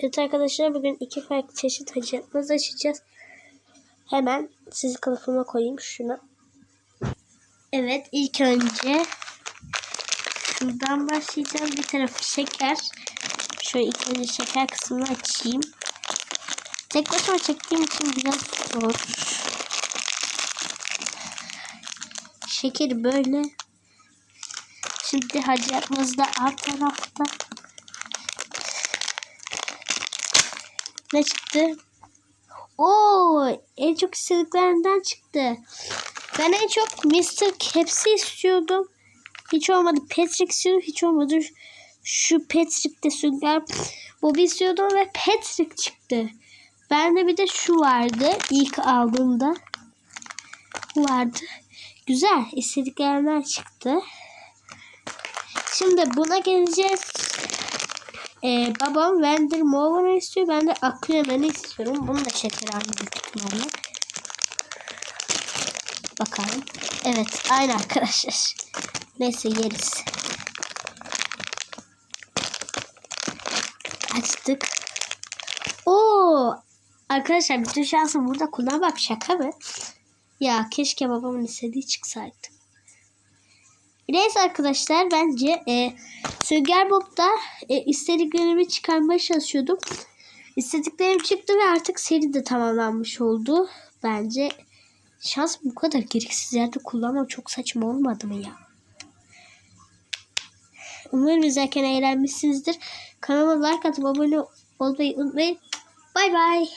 Evet arkadaşlar bugün iki farklı çeşit hacetmaz açacağız. Hemen sizi kılıfıma koyayım şunu. Evet ilk önce şuradan başlayacağım. Bir tarafı şeker. Şöyle ilk önce şeker kısmını açayım. Tek başıma çektiğim için biraz zor. Şekeri böyle. Şimdi hacetmaz da alt tarafta. Ne çıktı? Oo, en çok istediklerinden çıktı. Ben en çok Mr. Caps'i istiyordum. Hiç olmadı Patrick istiyordum. Hiç olmadı şu Patrick'te sünger Bobby istiyordum ve Patrick çıktı. Bende bir de şu vardı ilk aldığımda. Vardı. Güzel. istediklerimden çıktı. Şimdi buna geleceğiz. Ee, babam Wonder Mover'ı istiyor. Ben de Aquaman'ı istiyorum. Bunu da şeker aldım büyük. Bakalım. Evet. Aynı arkadaşlar. Neyse yeriz. Açtık. Oo! Arkadaşlar bütün şansım burada kullanmam şaka mı? Ya keşke babamın istediği çıksaydı. Neyse arkadaşlar bence e, Sünger Bob'da e, istediklerimi çıkarmaya çalışıyordum. İstediklerim çıktı ve artık seri de tamamlanmış oldu. Bence şans bu kadar gereksiz yerde kullanmam çok saçma olmadı mı ya? Umarım izlerken eğlenmişsinizdir. Kanalıma like atıp abone olmayı unutmayın. Bay bay.